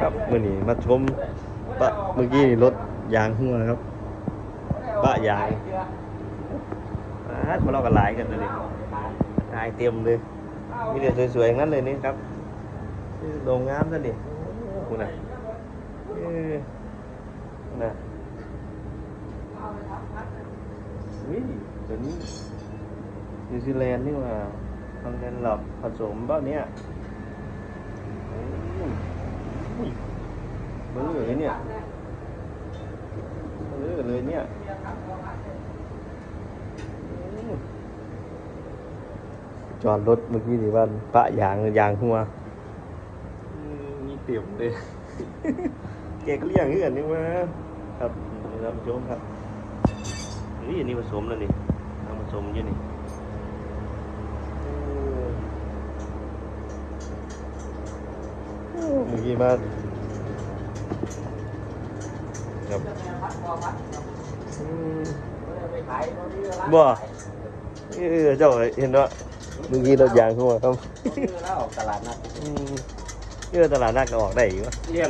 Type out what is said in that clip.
ครับเมื่อนี้มาชมปะเมื่อกี้นี่รถยางหัวครับปะยางมาเรากันหลายกันเลยนี่ลายเต็มเลยมีแต่สวยๆอย่างนั้นเลยนี่ครับโรงงานซะดิคุณน่ะเออน่ะวิตัวนี้นิวซีแลนด์นี่ว่าทำกันหลับผสมบ้าเนี้ยโอ้ยอุ้ย เบลอเลยเนี่ยเบลอเลยเนี่ยอืมจอดรถเมื่อกี้นี่ว่าปะยางยางหัวอืมมีเตี่ยมเลยแกก็เลี้ยงเหือนนี่มาครับนี่ท่านผู้ชมครับนี่อันนี้ผสมแล้วนี่ทำผสมอยู่นี่โอ้เมื่อกี้มา ครับอืมบ่เออเจ้าเห็นว่าเมื่อกี้รถยางหัวครับแล้วตลาดนัดอืมเออตลาดนัดก็ออกได้อยู่วะ เลี้ยง